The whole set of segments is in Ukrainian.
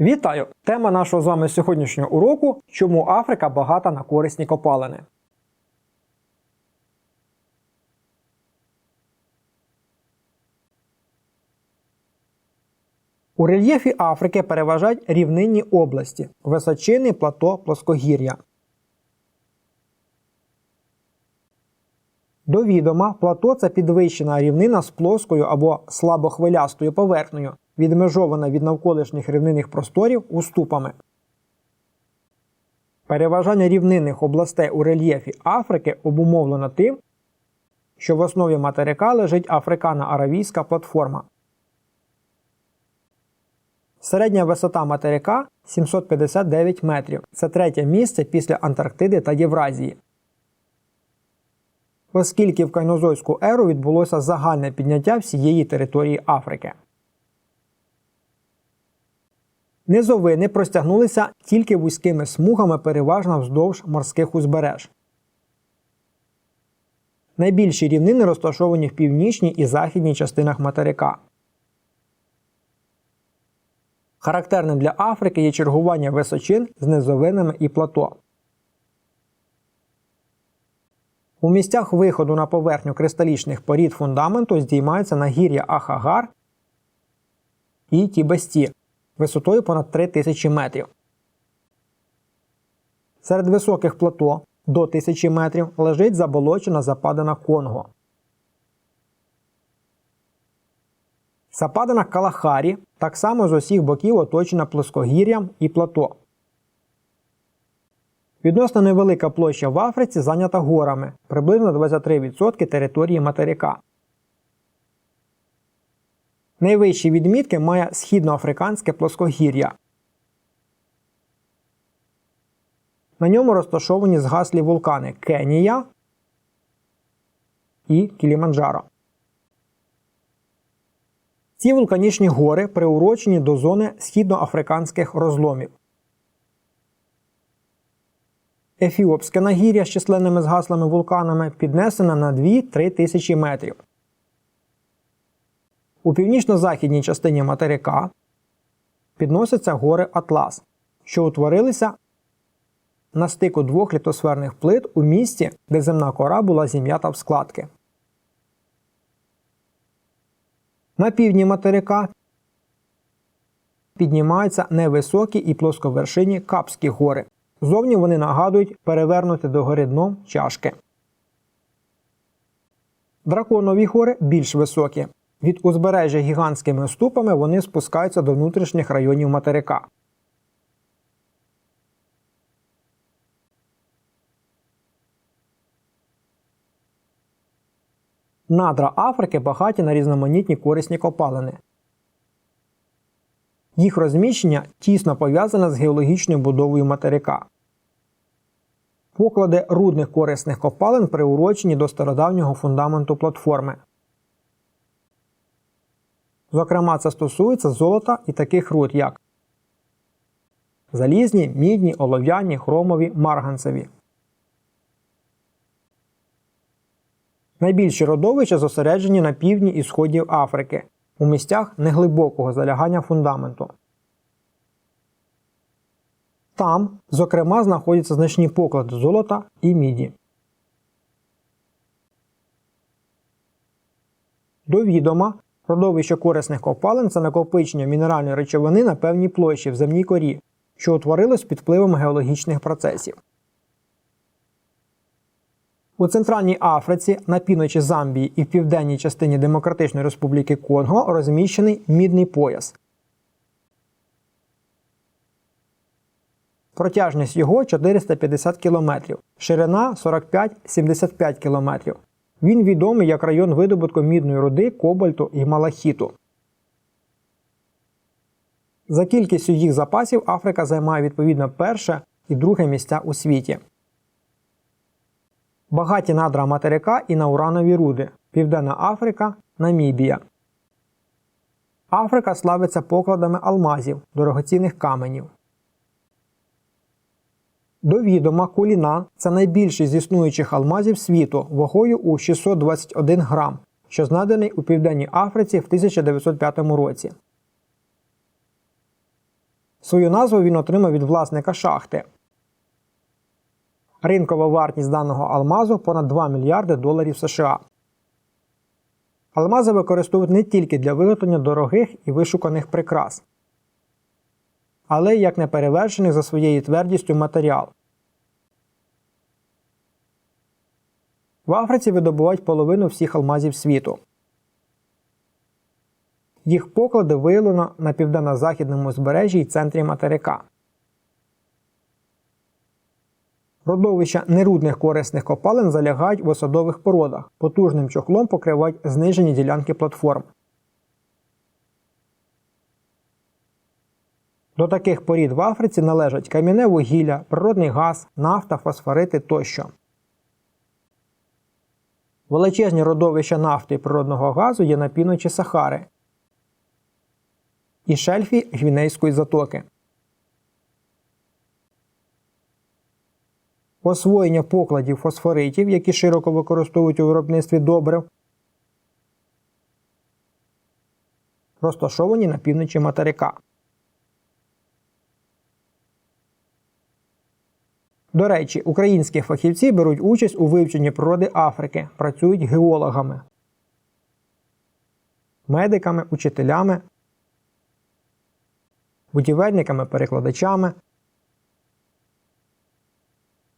Вітаю! Тема нашого з вами сьогоднішнього уроку Чому Африка багата на корисні копалини. У рельєфі Африки переважають рівнинні області, височини плато плоскогір'я. До відома, плато це підвищена рівнина з плоскою або слабохвилястою поверхнею, відмежована від навколишніх рівнинних просторів уступами. Переважання рівнинних областей у рельєфі Африки обумовлено тим, що в основі материка лежить африкано-аравійська платформа. Середня висота материка 759 метрів. Це третє місце після Антарктиди та Євразії. Оскільки в кайнозойську еру відбулося загальне підняття всієї території Африки. Низовини простягнулися тільки вузькими смугами переважно вздовж морських узбереж. Найбільші рівнини розташовані в північній і західній частинах материка. Характерним для Африки є чергування височин з низовинами і плато. У місцях виходу на поверхню кристалічних порід фундаменту здіймаються нагір'я Ахагар і Тібесті висотою понад 3000 метрів. Серед високих плато до 1000 метрів лежить заболочена западина Конго. Западина Калахарі так само з усіх боків оточена плоскогір'ям і плато. Відносно невелика площа в Африці зайнята горами приблизно 23% території материка. Найвищі відмітки має східноафриканське плоскогір'я. На ньому розташовані згаслі вулкани Кенія і Кіліманджаро. Ці вулканічні гори приурочені до зони східноафриканських розломів. Ефіопське нагір'я з численними згаслими вулканами піднесене на 2-3 тисячі метрів. У північно-західній частині материка підносяться гори Атлас, що утворилися на стику двох літосферних плит у місті, де земна кора була зім'ята в складки. На півдні материка піднімаються невисокі і плосковершинні Капські гори. Зовні вони нагадують перевернути догори дном чашки. Драконові гори більш високі. Від узбережжя гігантськими ступами вони спускаються до внутрішніх районів материка. Надра Африки багаті на різноманітні корисні копалини. Їх розміщення тісно пов'язане з геологічною будовою материка. Поклади рудних корисних копалин приурочені до стародавнього фундаменту платформи. Зокрема, це стосується золота і таких руд, як залізні, мідні, олов'яні, хромові, марганцеві. Найбільші родовища зосереджені на півдні і сході Африки у місцях неглибокого залягання фундаменту. Там, зокрема, знаходяться значні поклади золота і міді. До відома, родовище корисних копалин це накопичення мінеральної речовини на певній площі в земній корі, що утворилось під впливом геологічних процесів. У Центральній Африці, на півночі Замбії і в південній частині Демократичної Республіки Конго розміщений мідний пояс. Протяжність його 450 км, ширина 45-75 км. Він відомий як район видобутку мідної руди, кобальту і малахіту. За кількістю їх запасів Африка займає відповідно перше і друге місця у світі. Багаті надра материка і на уранові руди. Південна Африка, Намібія. Африка славиться покладами алмазів, дорогоцінних каменів. До відома куліна це найбільший з існуючих алмазів світу вагою у 621 грам, що знайдений у Південній Африці в 1905 році. Свою назву він отримав від власника шахти. Ринкова вартість даного алмазу понад 2 мільярди доларів США. Алмази використовують не тільки для виготовлення дорогих і вишуканих прикрас, але й як неперевершений за своєю твердістю матеріал. В Африці видобувають половину всіх алмазів світу. Їх поклади виявлено на південно-західному узбережжі і центрі материка. Родовища нерудних корисних копалин залягають в осадових породах, потужним чохлом покривають знижені ділянки платформ. До таких порід в Африці належать кам'яне вугілля, природний газ, нафта, фосфорити тощо. Величезні родовища нафти і природного газу є на півночі Сахари і шельфі Гвінейської затоки. Освоєння покладів фосфоритів, які широко використовують у виробництві добрив, розташовані на півночі материка. До речі, українські фахівці беруть участь у вивченні природи Африки, працюють геологами, медиками, учителями, будівельниками, перекладачами,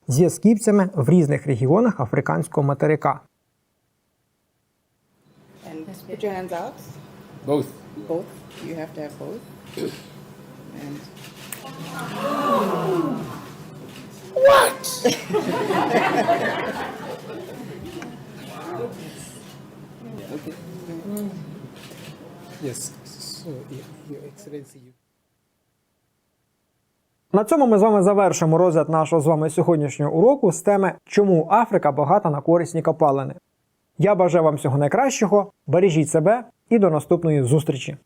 зв'язківцями в різних регіонах африканського материка. And put your hands out. Both. Both. You have to have both. And You. На цьому ми з вами завершимо розгляд нашого з вами сьогоднішнього уроку з теми, чому Африка багата на корисні копалини. Я бажаю вам всього найкращого, бережіть себе і до наступної зустрічі!